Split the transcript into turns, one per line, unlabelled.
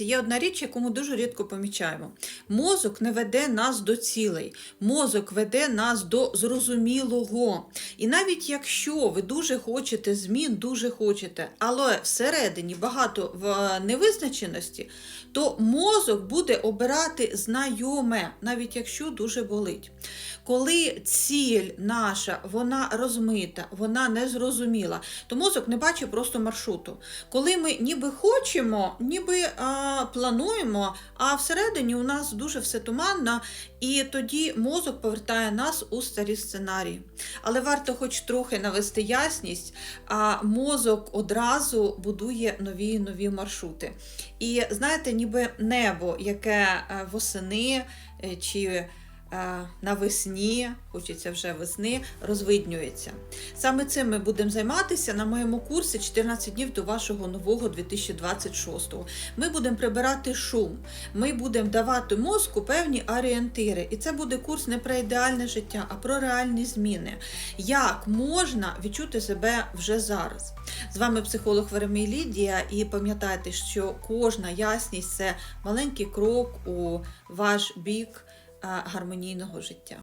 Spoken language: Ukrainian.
Є одна річ, яку ми дуже рідко помічаємо. Мозок не веде нас до цілей, мозок веде нас до зрозумілого. І навіть якщо ви дуже хочете змін, дуже хочете, але всередині багато в невизначеності, то мозок буде обирати знайоме, навіть якщо дуже болить. Коли ціль наша вона розмита, вона незрозуміла, то мозок не бачить просто маршруту. Коли ми ніби хочемо, ніби а, плануємо, а всередині у нас дуже все туманно, і тоді мозок повертає нас у старі сценарії. Але варто хоч трохи навести ясність, а мозок одразу будує нові і нові маршрути. І знаєте, ніби небо, яке е, восени е, чи навесні, хочеться вже весни, розвиднюється. Саме цим ми будемо займатися на моєму курсі 14 днів до вашого нового 2026. Ми будемо прибирати шум, ми будемо давати мозку певні орієнтири. І це буде курс не про ідеальне життя, а про реальні зміни. Як можна відчути себе вже зараз? З вами психолог Веремій Лідія, і пам'ятайте, що кожна ясність це маленький крок у ваш бік гармонійного життя.